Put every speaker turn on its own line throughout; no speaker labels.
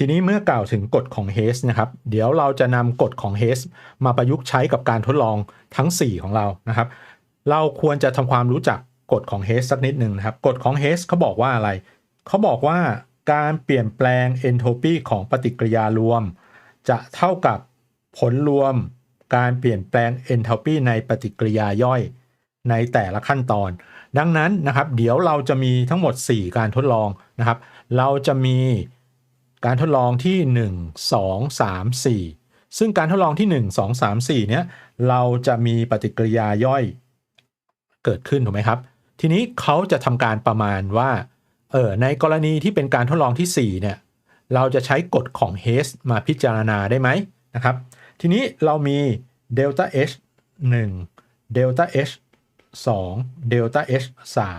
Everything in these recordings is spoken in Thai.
ทีนี้เมื่อกล่าวถึงกฎของเฮสนะครับเดี๋ยวเราจะนำกฎของเฮสมาประยุกต์ใช้กับการทดลองทั้ง 4 ของเรานะครับ เราควรจะทำความรู้จักกฎของเฮสสักนิดหนึ่งนะครับกฎของเฮสเขาบอกว่าอะไรเขาบอกว่าการเปลี่ยนแปลงเอนโทรปีของปฏิกิริยารวม จะเท่ากับผลรวมการเปลี่ยนแปลงเอนโทรปีในปฏิกิริยาย่อยในแต่ละขั้นตอน ดังนั้นนะครับ เดี๋ยวเราจะมีทั้งหมด 4 การทดลองนะครับ เราจะมี การทดลองที่ 1 2 3 4 ซึ่งการทดลองที่ 1 2 3 4 เนี้ยเราจะมีปฏิกิริยาย่อยเกิดขึ้นถูกไหมครับ ทีนี้เขาจะทำการประมาณว่าเออในกรณีที่เป็นการทดลองที่ 4 เนี่ย เราจะใช้กฎของ Hess มาพิจารณาได้ไหมนะครับ ทีนี้เรามี delta H 1 delta H 2 delta H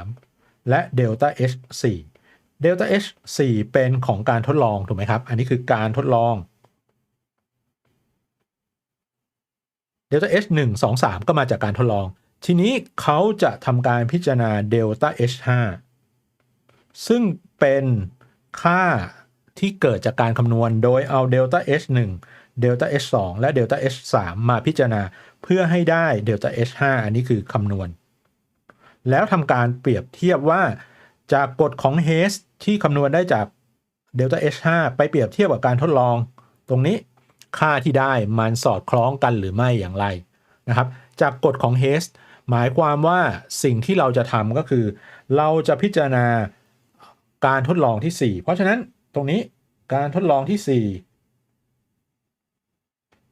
3และ delta H 4 delta H 4เป็นของการทดลอง ถูกไหมครับ อันนี้คือการทดลอง delta H 1 2 3 ก็มาจากการทดลอง ทีนี้เขาจะทำการพิจารณา delta H 5ซึ่งเป็นค่าที่เกิดจากการคำนวณโดยเอา delta H 1 delta H 2และ delta H 3มาพิจารณาเพื่อให้ได้ delta H 5อันนี้คือคำนวณ แล้วทำการเปรียบเทียบว่า จากกฎของ Hess ที่คำนวณได้จาก delta H 5 ไปเปรียบเทียบกับการทดลอง ตรงนี้ค่าที่ได้มันสอดคล้องกันหรือไม่อย่างไรนะครับ จากกฎของ Hess หมายความว่าสิ่งที่เราจะทำก็คือ เราจะพิจารณาการทดลองที่ 4 เพราะฉะนั้นตรงนี้การทดลองที่ 4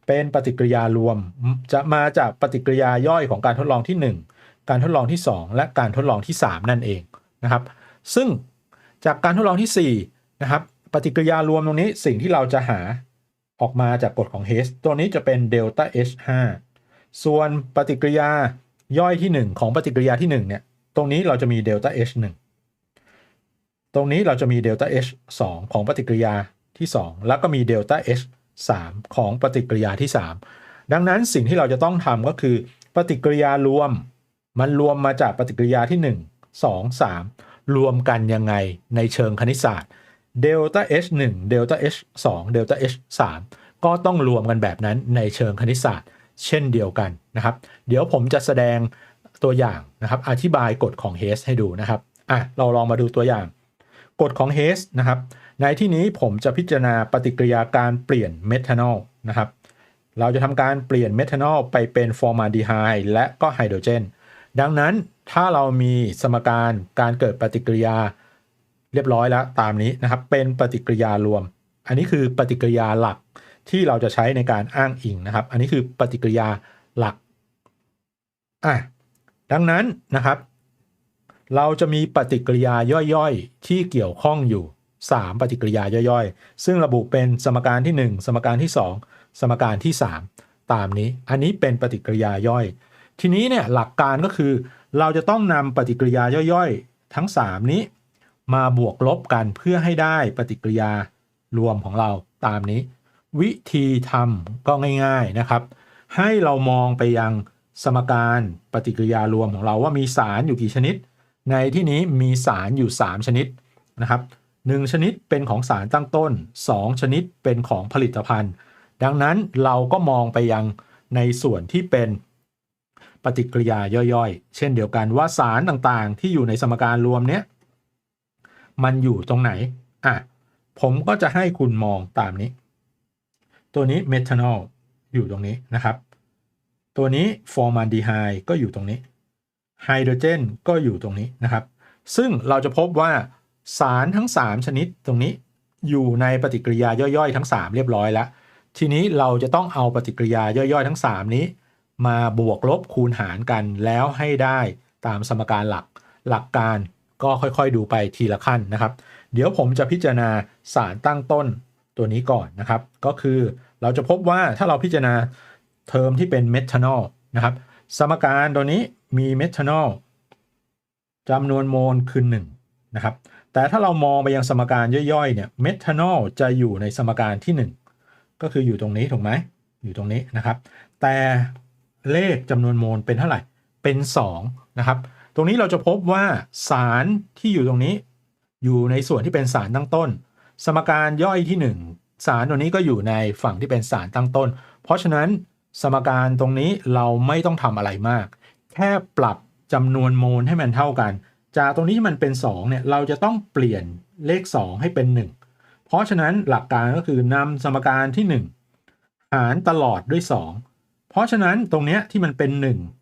เป็นปฏิกิริยารวม จะมาจากปฏิกิริยาย่อยของการทดลองที่ 1 การทดลองที่ 2 และการทดลองที่ 3 นั่นเองนะครับ ซึ่งจากการทดลองที่4นะครับปฏิกิริยารวมตรงนี้สิ่งที่เราจะหาออกมาจากกฎของ Hess ตัวนี้จะเป็นเดลต้า H 5 ส่วนปฏิกิริยาย่อยที่ 1 ของปฏิกิริยาที่1เนี่ยตรงนี้เราจะมีเดลต้า H 1 ตรงนี้เราจะมีเดลต้า H 2 ของปฏิกิริยาที่ 2 แล้วก็มีเดลต้า H 3 ของปฏิกิริยาที่ 3 ดังนั้นสิ่งที่เราจะต้องทำก็คือ ปฏิกิริยารวม มันรวมมาจากปฏิกิริยาที่ 1 2 3 รวมกันยังไงในเชิงคณิตศาสตร์เดลต้า H 1 เดลต้า H 2 เดลต้า H 3 ก็ต้องรวมกันแบบนั้นในเชิงคณิตศาสตร์ เช่นเดียวกันนะครับ เดี๋ยวผมจะแสดงตัวอย่างนะครับ อธิบายกฎของ h e s ให้ดูนะครับอะเราลองมาดูตัวอย่าง กฎของ h e s นะครับ ในที่นี้ผมจะพิจารณาปฏิกิริยาการเปลี่ยนเมทานอลนะครับ เราจะทำการเปลี่ยนเมทานอลไปเป็นฟอร์มาลดีไฮด์และก็ไฮโดรเจน ดังนั้นถ้าเรามีสมการการเกิดปฏิกิริยาเรียบร้อยแล้วตามนี้นะครับ เป็นปฏิกิริยารวม อันนี้คือปฏิกิริยาหลักที่เราจะใช้ในการอ้างอิงนะครับ อันนี้คือปฏิกิริยาหลักอะดังนั้นนะครับ เราจะมีปฏิกิริยาย่อยๆ ที่เกี่ยวข้องอยู่ 3 ปฏิกิริยาย่อยๆ ซึ่งระบุเป็นสมการที่ 1 สมการที่ 2 สมการที่ 3 ตามนี้ อันนี้เป็นปฏิกิริยาย่อย ทีนี้เนี่ยหลักการก็คือ เราจะต้องนำปฏิกิริยาย่อยๆ ทั้ง 3 นี้ มาบวกลบกันเพื่อให้ได้ปฏิกิริยารวมของเราตามนี้ วิธีทำก็ง่าย ๆนะครับ ให้เรามองไปยังสมการปฏิกิริยารวมของเราว่ามีสารอยู่กี่ชนิด ในที่นี้มีสารอยู่ 3 ชนิดนะครับ 1 ชนิดเป็นของสารตั้งต้น 2 ชนิดเป็นของผลิตภัณฑ์ ดังนั้นเราก็มองไปยังในส่วนที่เป็น ปฏิกิริยาย่อยๆ เช่นเดียวกันว่าสารต่างๆ ที่อยู่ในสมการรวมเนี้ยมันอยู่ตรงไหน อะ ผมก็จะให้คุณมองตามนี้ ตัวนี้เมทานอลอยู่ตรงนี้นะครับ ตัวนี้ฟอร์มาลดีไฮด์ก็อยู่ตรงนี้ไฮโดรเจนก็อยู่ตรงนี้นะครับ ซึ่งเราจะพบว่าสารทั้ง 3 ชนิดตรงนี้อยู่ในปฏิกิริยาย่อยๆ ทั้ง 3 เรียบร้อยแล้ว ทีนี้เราจะต้องเอาปฏิกิริยาย่อยๆ ทั้ง 3 นี้ มาบวกลบคูณหารกันแล้วให้ได้ตามสมการหลักหลักการก็ค่อยๆดูไปทีละขั้นนะครับ เดี๋ยวผมจะพิจารณาสารตั้งต้นตัวนี้ก่อนนะครับ ก็คือเราจะพบว่าถ้าเราพิจารณาเทอมที่เป็นเมทานอลนะครับ สมการตัวนี้มีเมทานอลจำนวนโมลคือ1นะครับ แต่ถ้าเรามองไปยังสมการย่อยๆเนี่ยเมทานอลจะอยู่ในสมการที่ 1 ก็คืออยู่ตรงนี้ถูกไหมอยู่ตรงนี้นะครับ แต่ เลขจำนวนโมลเป็นเท่าไหร่ เป็น2นะครับ ตรงนี้เราจะพบว่าสารที่อยู่ตรงนี้ อยู่ในส่วนที่เป็นสารตั้งต้น สมการย่อยที่ 1 สารตัวนี้ก็อยู่ในฝั่งที่เป็นสารตั้งต้น เพราะฉะนั้นสมการตรงนี้เราไม่ต้องทำอะไรมาก แค่ปรับจำนวนโมลให้มันเท่ากัน จากตรงนี้ที่มันเป็น2เนี่ยเราจะต้องเปลี่ยนเลข 2 ให้เป็น 1 เพราะฉะนั้นหลักการก็คือนำสมการที่ 1 หารตลอดด้วย 2 ราะฉะนั้นตรงเนี้ยที่มันเป็น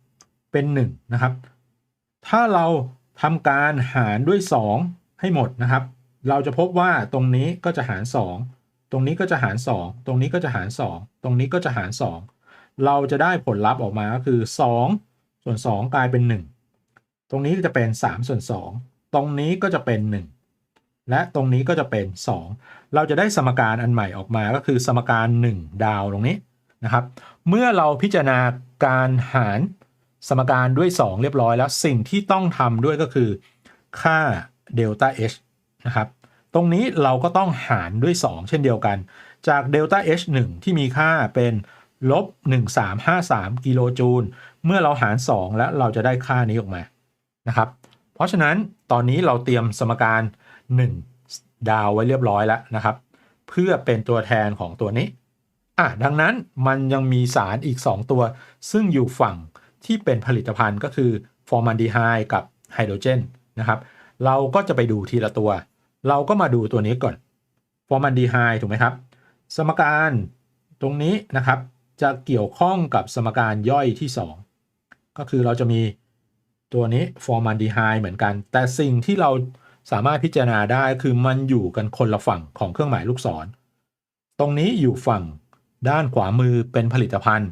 1 เป็น1นะครับ ถ้าเราทำการหารด้วย 2 ให้หมดนะครับ เราจะพบว่าตรงนี้ก็จะหาร 2 ตรงนี้ก็จะหาร 2 ตรงนี้ก็จะหาร 2 ตรงนี้ก็จะหาร 2 เราจะได้ผลลัพธ์ออกมาก็คือ 2 ส่วน 2 กลายเป็น 1 ตรงนี้จะเป็น 3 ส่วน 2 ตรงนี้ก็จะเป็น 1 และตรงนี้ก็จะเป็น 2 เราจะได้สมการอันใหม่ออกมาก็คือสมการ 1 ดาวตรงนี้ นะครับ เมื่อเราพิจารณาการหารสมการด้วย 2 เรียบร้อยแล้ว สิ่งที่ต้องทำด้วยก็คือ ค่าเดลต้า h นะครับ ตรงนี้เราก็ต้องหารด้วย 2 เช่นเดียวกัน จากเดลต้า h 1 ที่มีค่าเป็นลบ 1353 กิโลจูล เมื่อเราหาร 2 แล้วเราจะได้ค่านี้ออกมานะครับ เพราะฉะนั้นตอนนี้เราเตรียมสมการ 1 ดาวไว้เรียบร้อยแล้วนะครับ เพื่อเป็นตัวแทนของตัวนี้ อะดังนั้นมันยังมีสารอีก 2 ตัว ซึ่งอยู่ฝั่งที่เป็นผลิตภัณฑ์ก็คือฟอร์มันดีไฮด์กับไฮโดรเจนนะครับ เราก็จะไปดูทีละตัว เราก็มาดูตัวนี้ก่อนฟอร์มันดีไฮด์ถูกไหมครับ สมการตรงนี้นะครับจะเกี่ยวข้องกับสมการย่อยที่ 2 ก็คือเราจะมีตัวนี้ฟอร์มันดีไฮด์เหมือนกัน แต่สิ่งที่เราสามารถพิจารณาได้คือมันอยู่กันคนละฝั่งของเครื่องหมายลูกศร ตรงนี้อยู่ฝั่ง ด้านขวามือเป็นผลิตภัณฑ์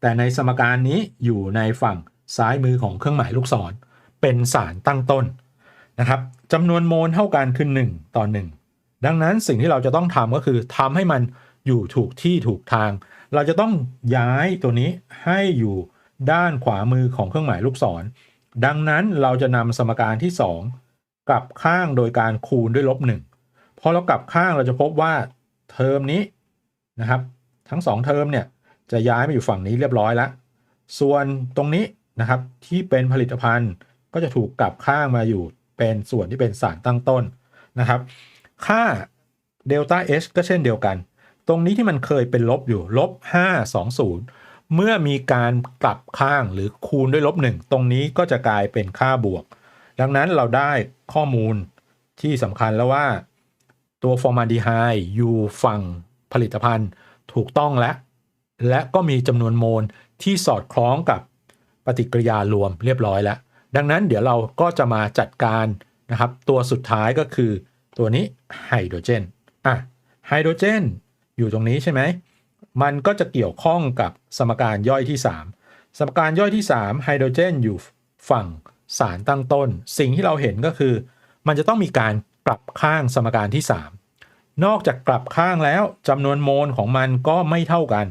แต่ในสมการนี้อยู่ในฝั่งซ้ายมือของเครื่องหมายลูกศร เป็นสารตั้งต้นนะครับจำนวนโมลเท่ากันคือ1ต่อ1 ดังนั้นสิ่งที่เราจะต้องทำก็คือทำให้มันอยู่ถูกที่ถูกทาง เราจะต้องย้ายตัวนี้ให้อยู่ด้านขวามือของเครื่องหมายลูกศร ดังนั้นเราจะนำสมการที่ 2 กลับข้างโดยการคูณด้วยลบ1พอเรากลับข้างเราจะพบว่าเทอมนี้นะครับ ทั้ง 2 เทอมเนี่ยจะย้ายมาอยู่ฝั่งนี้เรียบร้อยแล้วส่วนตรงนี้นะครับที่เป็นผลิตภัณฑ์ก็จะถูกกลับข้างมาอยู่เป็นส่วนที่เป็นสารตั้งต้นนะครับ ค่าเดลต้า H ก็เช่นเดียวกัน ตรงนี้ที่มันเคยเป็นลบอยู่ลบ520 เมื่อมีการกลับข้างหรือคูณด้วยลบ1ตรงนี้ก็จะกลายเป็นค่าบวก ดังนั้นเราได้ข้อมูลที่สำคัญแล้วว่า ตัวฟอร์มาลดีไฮอยู่ฝั่งผลิตภัณฑ์ ถูกต้องแล้วและก็มีจำนวนโมลที่สอดคล้องกับปฏิกิริยารวมเรียบร้อยแล้ว ดังนั้นเดี๋ยวเราก็จะมาจัดการนะครับ ตัวสุดท้ายก็คือตัวนี้ไฮโดรเจนอะไฮโดรเจนอยู่ตรงนี้ใช่ไหม มันก็จะเกี่ยวข้องกับสมการย่อยที่ 3 สมการย่อยที่ 3 ไฮโดรเจนอยู่ฝั่งสารตั้งต้น สิ่งที่เราเห็นก็คือ มันจะต้องมีการกลับข้างสมการที่ 3 นอกจากกลับข้างแล้วจำนวนโมลของมันก็ไม่เท่ากัน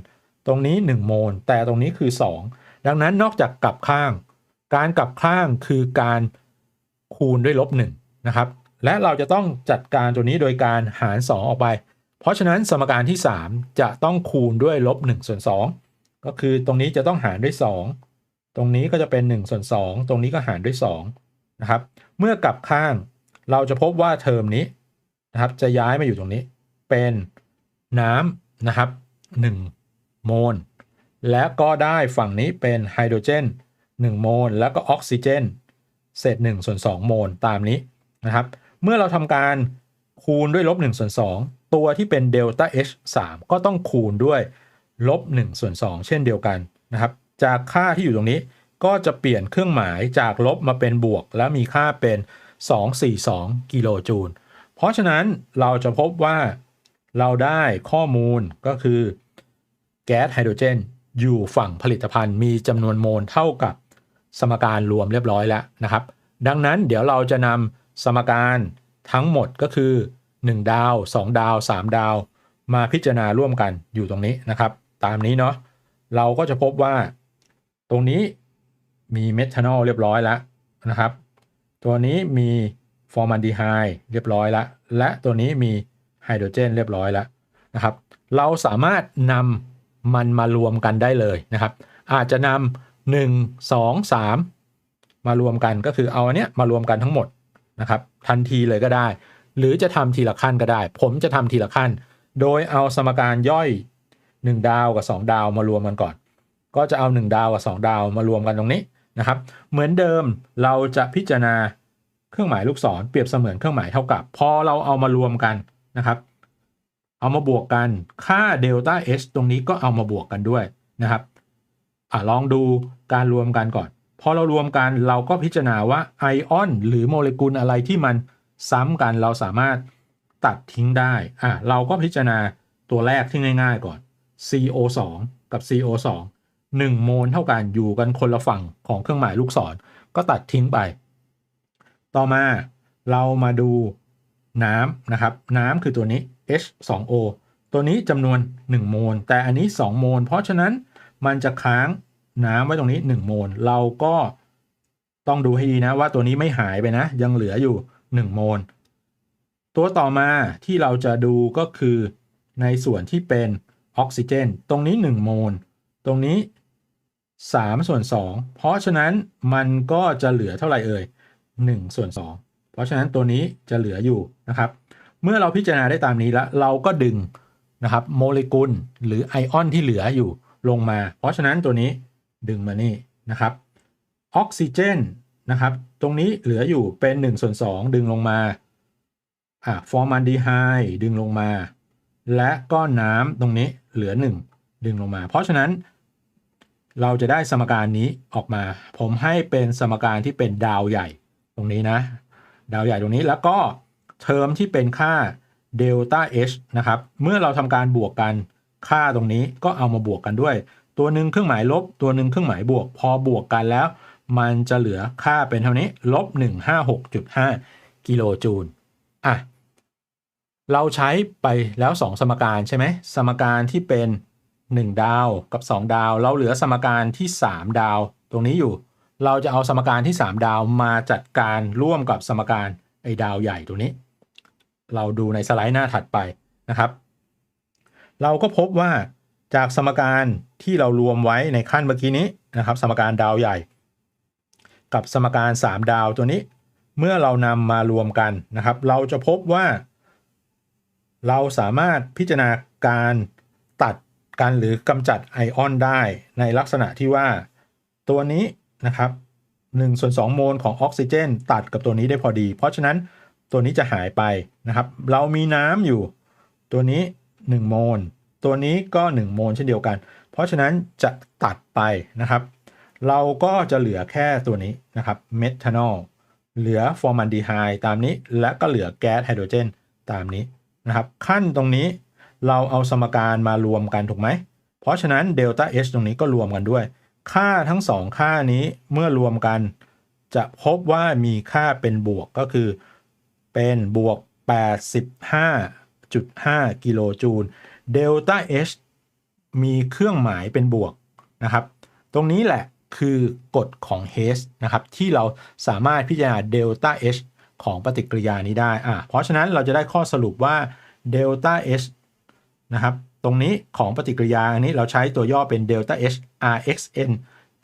ตรงนี้ 1 โมล แต่ตรงนี้คือ 2 ดังนั้นนอกจากกลับข้าง การกลับข้างคือการคูณด้วยลบ1นะครับ และเราจะต้องจัดการตัวนี้โดยการหาร 2 ออกไป เพราะฉะนั้นสมการที่ 3 จะต้องคูณด้วยลบ1ส่วน2ก็คือตรงนี้จะต้องหารด้วย 2 ตรงนี้ก็จะเป็น1ส่วน2ตรงนี้ก็หารด้วย2นะครับ เมื่อกลับข้างเราจะพบว่าเทอมนี้ นะครับ จะย้ายมาอยู่ตรงนี้ เป็นน้ำนะครับ 1 โมล และก็ได้ฝั่งนี้เป็นไฮโดรเจน 1 โมล แล้วก็ออกซิเจน เศษ1ส่วน2โมลตามนี้นะครับ เมื่อเราทำการคูณด้วยลบ1ส่วน2ตัวที่เป็นเดลต้า H 3ก็ต้องคูณด้วยลบ1ส่วน2เช่นเดียวกันนะครับ จากค่าที่อยู่ตรงนี้ก็จะเปลี่ยนเครื่องหมายจากลบมาเป็นบวก แล้วมีค่าเป็น 242 กิโลจูล เพราะฉะนั้นเราจะพบว่าเราได้ข้อมูลก็คือแก๊สไฮโดรเจน อยู่ฝั่งผลิตภัณฑ์มีจำนวนโมลเท่ากับสมการรวมเรียบร้อยแล้วนะครับ ดังนั้นเดี๋ยวเราจะนำสมการทั้งหมดก็คือ 1 ดาว 2 ดาว 3 ดาว มาพิจารณาร่วมกันอยู่ตรงนี้นะครับ ตามนี้เนาะเราก็จะพบว่า ตรงนี้มีเมทานอลเรียบร้อยแล้วนะครับ ตัวนี้มี ฟอร์มันดีไฮด์เรียบร้อยแล้วและตัวนี้มีไฮโดรเจนเรียบร้อยแล้วนะครับ เราสามารถนำมันมารวมกันได้เลยนะครับ อาจจะนำหนึ่งสองสามมารวมกันก็คือเอาอันเนี้ยมารวมกันทั้งหมดนะครับ ทันทีเลยก็ได้ หรือจะทำทีละขั้นก็ได้ ผมจะทำทีละขั้น โดยเอาสมการย่อย 1 ดาวกับ 2 ดาวมารวมกันก่อน ก็จะเอา 1 ดาวกับ 2 ดาวมารวมกันตรงนี้นะครับ เหมือนเดิมเราจะพิจารณา เครื่องหมายลูกศรเปรียบเสมือนเครื่องหมายเท่ากับ พอเราเอามารวมกันนะครับ เอามาบวกกันค่าเดลต้า H ตรงนี้ก็เอามาบวกกันด้วยนะครับอะลองดูการรวมกันก่อน พอเรารวมกันเราก็พิจารณาว่าไอออนหรือโมเลกุลอะไรที่มันซ้ำกันเราสามารถตัดทิ้งได้อะเราก็พิจารณาตัวแรกที่ง่ายๆก่อน CO2 กับ CO2 1 โมลเท่ากันอยู่กันคนละฝั่งของเครื่องหมายลูกศร ก็ตัดทิ้งไป ต่อมาเรามาดูน้ำนะครับ น้ำคือตัวนี้ H2O ตัวนี้จำนวน 1 โมล แต่อันนี้ 2 โมล เพราะฉะนั้นมันจะค้างน้ำไว้ตรงนี้ 1 โมล เราก็ต้องดูให้ดีนะว่าตัวนี้ไม่หายไปนะ ยังเหลืออยู่ 1 โมล ตัวต่อมาที่เราจะดูก็คือในส่วนที่เป็นออกซิเจน ตรงนี้ 1 โมล ตรงนี้3ส่วน2เพราะฉะนั้นมันก็จะเหลือเท่าไหร่เอ่ย 1 ส่วน 2 เพราะฉะนั้นตัวนี้จะเหลืออยู่นะครับ เมื่อเราพิจารณาได้ตามนี้แล้ว เราก็ดึงนะครับโมเลกุลหรือไอออนที่เหลืออยู่ลงมา เพราะฉะนั้นตัวนี้ดึงมานี่นะครับออกซิเจนนะครับ ตรงนี้เหลืออยู่เป็น 1 ส่วน 2 ดึงลงมาอะฟอร์มันดีไฮดึงลงมา และก็น้ำตรงนี้เหลือ 1 ดึงลงมา เพราะฉะนั้น เราจะได้สมการนี้ออกมา ผมให้เป็นสมการที่เป็นดาวใหญ่ ตรงนี้นะ ดาวใหญ่ตรงนี้แล้วก็เทอมที่เป็นค่าเดลต้า H นะครับ เมื่อเราทำการบวกกันค่าตรงนี้ก็เอามาบวกกันด้วย ตัวหนึ่งเครื่องหมายลบ ตัวหนึ่งเครื่องหมายบวก พอบวกกันแล้ว มันจะเหลือค่าเป็นเท่านี้ลบ156.5กิโลจูลอะเราใช้ไปแล้ว 2 สมการใช่ไหมสมการที่เป็น 1 ดาวกับ 2 ดาว เราเหลือสมการที่ 3 ดาวตรงนี้อยู่ เราจะเอาสมการที่ 3 ดาวมาจัดการร่วมกับสมการไอ้ดาวใหญ่ตัวนี้ เราดูในสไลด์หน้าถัดไปนะครับ เราก็พบว่าจากสมการที่เรารวมไว้ในขั้นเมื่อกี้นี้นะครับ สมการดาวใหญ่ กับสมการ 3 ดาวตัวนี้ เมื่อเรานำมารวมกันนะครับ เราจะพบว่า เราสามารถพิจารณาการตัดกันหรือกำจัดไอออนได้ในลักษณะที่ว่าตัวนี้ นะครับ1ส่วน2โมลของออกซิเจน ตัดกับตัวนี้ได้พอดี เพราะฉะนั้นตัวนี้จะหายไปนะครับ เรามีน้ำอยู่ ตัวนี้ 1 โมล ตัวนี้ก็ 1 โมลเช่นเดียวกัน เพราะฉะนั้นจะตัดไปนะครับ เราก็จะเหลือแค่ตัวนี้นะครับเมทานอลเหลือฟอร์มันดีไฮด์ตามนี้ และก็เหลือแก๊สไฮโดรเจนตามนี้นะครับ ขั้นตรงนี้เราเอาสมการมารวมกันถูกไหม เพราะฉะนั้นเดลต้า H ตรงนี้ก็รวมกันด้วย ค่าทั้งสองค่านี้เมื่อรวมกัน จะพบว่ามีค่าเป็นบวกก็คือ เป็นบวก 85.5 กิโลจูลเดลต้า H มีเครื่องหมายเป็นบวกนะครับ ตรงนี้แหละคือกฎของ H นะครับ ที่เราสามารถพิจารณาเดลต้า H ของปฏิกิริยานี้ได้อะเพราะฉะนั้นเราจะได้ข้อสรุปว่าเดลต้า H นะครับ ตรงนี้ของปฏิกิริยาอันนี้เราใช้ตัวย่อเป็นเดลต้า H RXN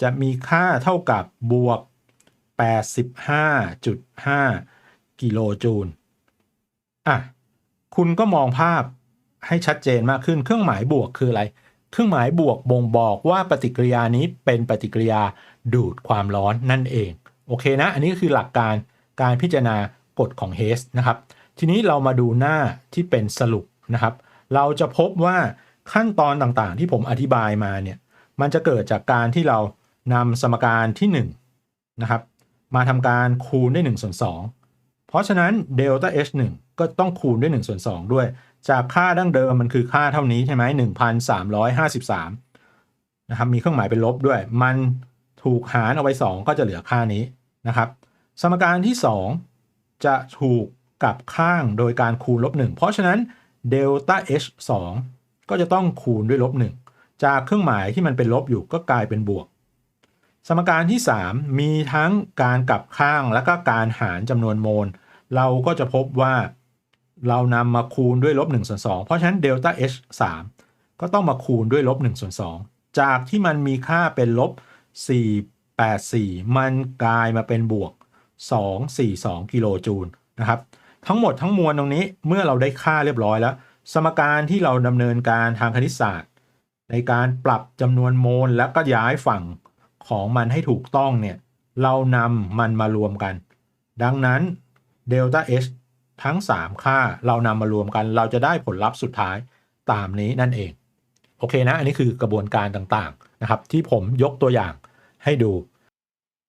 จะมีค่าเท่ากับบวก 85.5 กิโลจูลอะคุณก็มองภาพให้ชัดเจนมากขึ้นเครื่องหมายบวกคืออะไร เครื่องหมายบวกบ่งบอกว่าปฏิกิริยานี้เป็นปฏิกิริยาดูดความร้อนนั่นเอง โอเคนะ อันนี้คือหลักการการพิจารณากฎของเฮสนะครับ ทีนี้เรามาดูหน้าที่เป็นสรุปนะครับ เราจะพบว่าขั้นตอนต่างๆ ที่ผมอธิบายมาเนี่ยมันจะเกิดจากการที่เรานำสมการที่1นะครับมาทำการคูณด้วย1ส่วน2เพราะฉะนั้นเดลต้า H 1ก็ต้องคูณด้วย1ส่วน2ด้วย จากค่าดั้งเดิมมันคือค่าเท่านี้ใช่ไหม1,353นะครับมีเครื่องหมายเป็นลบด้วย มันถูกหารเอาไว้ 2 ก็จะเหลือค่านี้นะครับ สมการที่ 2 จะถูกกลับข้างโดยการคูณลบ1เพราะฉะนั้น เดลต้า H 2ก็จะต้องคูณด้วยลบ1จากเครื่องหมายที่มันเป็นลบอยู่ก็กลายเป็นบวก สมการที่ 3 มีทั้งการกลับข้างและก็การหารจำนวนโมล เราก็จะพบว่าเรานำมาคูณด้วยลบ1ส่วน2เพราะฉะนั้นเดลต้า H 3ก็ต้องมาคูณด้วยลบ1ส่วน2จากที่มันมีค่าเป็นลบ 484 มันกลายมาเป็นบวก 242 กิโลจูลนะครับ ทั้งหมดทั้งมวลตรงนี้เมื่อเราได้ค่าเรียบร้อยแล้ว สมการที่เราดำเนินการทางคณิตศาสตร์ ในการปรับจำนวนโมลแล้วก็ย้ายฝั่งของมันให้ถูกต้องเนี่ยเรานำมันมารวมกัน ดังนั้นเดลต้า H ทั้ง 3 ค่าเรานำมารวมกัน เราจะได้ผลลัพธ์สุดท้ายตามนี้นั่นเอง โอเคนะ อันนี้คือกระบวนการต่างๆนะครับ ที่ผมยกตัวอย่างให้ดู